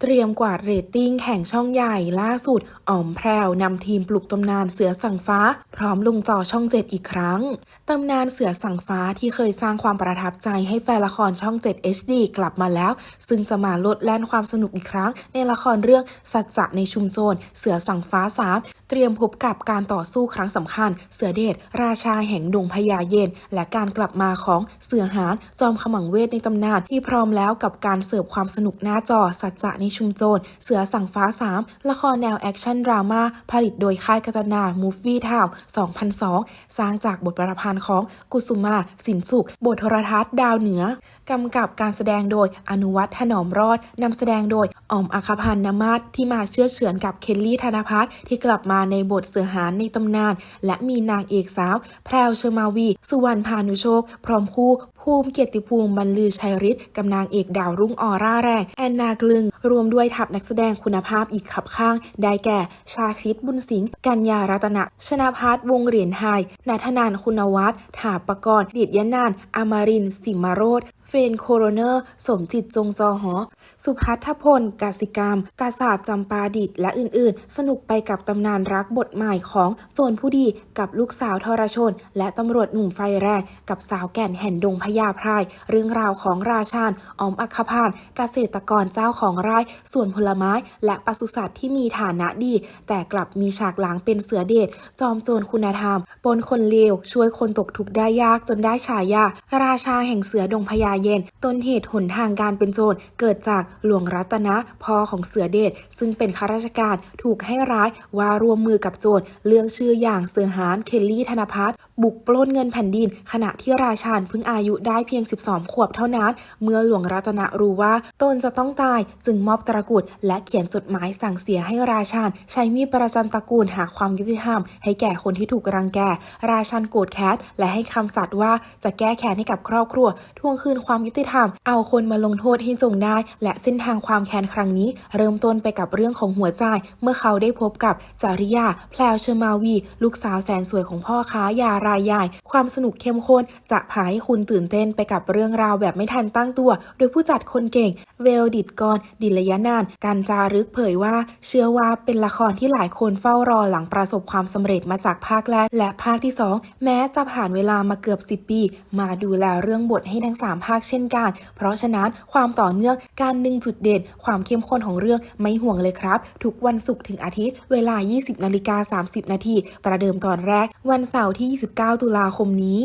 เตรียมกวาดเรตติ้งแข่งช่องใหญ่ล่าสุดอ๋อมแพรวนำทีมปลุกตำนานเสือสังฟ้า พร้อมลงจอช่องเจ็ดอีกครั้ง ตำนานเสือสังฟ้าที่เคยสร้างความประทับใจให้แฟนละครช่อง 7 HD กลับมาแล้ว ซึ่งจะมาลดแล่นความสนุกอีกครั้ง ในละครเรื่องสัจจะในชุมโจรเสือสังฟ้าสามเตรียมพบกับการต่อสู้ครั้งสำคัญ เสือเดชราชาแห่งดงพญาเย็น และการกลับมาของเสือหานจอมขมังเวทในตำนานที่พร้อมแล้วกับการเสิร์ฟความสนุกหน้าจอสัจจะในชุมโจรเสือสั่งฟ้า 3 ละครแนวแอคชั่นดราม่าผลิตโดยค่ายกัตนามูฟวี่ทาว2002 สร้างจากบทประพันธ์ของกุสุมาสินสุข บทโทรทัศน์ดาวเหนือกำกับการแสดงโดยอนุวัฒน์ถนอมรอดนำแสดงโดยออมอัคพันธ์นมาศที่มาเชื่อเฉือนกับเคลลี่ธนพัฒน์ที่กลับมาในบทเสือหานในตำนาน และมีนางเอกสาว แพรวเชอร์มาวี สุวรรณพานุโชค พร้อมคู่ ภูมิเกียรติภูมิบรรลือชัยฤทธิ์กับนางเอกดาวรุ่งออร่าแรงแอนนากลึง รวมด้วยทัพนักแสดงคุณภาพอีกขับข้าง ได้แก่ ชาคริตบุญสิงห์กัญญารัตนะ ชนาพัฒน์วงเหรียญไทยนัทนานคุณวัฒน์ถาปกรณ์ดิดยนาน อมรินสิมาโรธ เฟรนโคโรเนอร์ สมจิตจงจอหอ สุพัทธพลกสิกรรม กาสาบจำปาดิต และอื่นๆ สนุกไปกับตำนานรักบทใหม่ของโจรผู้ดีกับลูกสาวทรชน และตำรวจหนุ่มไฟแรงกับสาวแก่นแห่นดงพญาพราย เรื่องราวของราชาญออมอัคคพานเกษตรกรเจ้าของไร่สวนผลไม้ และปศุสัตว์ที่มีฐานะดี แต่กลับมีฉากหลังเป็นเสือเดชจอมโจรคุณธรรมปนคนเลวช่วยคนตกทุกข์ได้ยากจนได้ฉายาราชาแห่งเสือดงพญาเย็น ต้นเหตุหนทางการเป็นโจรเกิดจากหลวงรัตนะพ่อของเสือเดชซึ่งเป็นข้าราชการถูกให้ร้ายว่าร่วมมือกับโจรเรื่องชื่ออย่างเสือหานเคลลี่ธนพัฒน์ บุกปล้นเงินแผ่นดิน ขณะที่ราชาญเพิ่งอายุได้เพียง 12 ขวบเท่านั้น เมื่อหลวงรัตนะรู้ว่าตนจะต้องตายจึงมอบตระกุดและเขียนจดหมายสั่งเสียให้ราชาญใช้มีดประจำตระกูลหาความยุติธรรม ให้แก่คนที่ถูกรังแก ราชันโกรธแค้นและให้คำสัตย์ว่าจะแก้แค้นให้กับครอบครัวทวงคืนความยุติธรรม เอาคนมาลงโทษให้จงได้ และเส้นทางความแค้นครั้งนี้ เริ่มต้นไปกับเรื่องของหัวใจ เมื่อเขาได้พบกับจาริยาแพลวเชอร์มาวี ลูกสาวแสนสวยของพ่อค้ายารายใหญ่ ความสนุกเข้มข้นจะพาให้คุณตื่นเต้นไปกับเรื่องราวแบบไม่ทันตั้งตัว โดยผู้จัดคนเก่ง เวลดิดกร ดิลยานานการจารึกเผยว่า เชื่อว่าเป็นละครที่หลายคนเฝ้ารอหลังประสบความสำเร็จมาจากภาคแรกและภาคที่ 2 แม้จะผ่านเวลามาเกือบ 10 ปี มาดูแลเรื่องบทให้ทั้ง 3 ภาคเช่นกัน เพราะฉะนั้นความต่อเนื่องการดึงจุดเด่น ความเข้มข้นของเรื่องไม่ห่วงเลยครับ ทุกวันศุกร์ถึงอาทิตย์ เวลา 20 นาฬิกา 30 นาทีประเดิมตอนแรก วันเสาร์ที่19 ตุลาคมนี้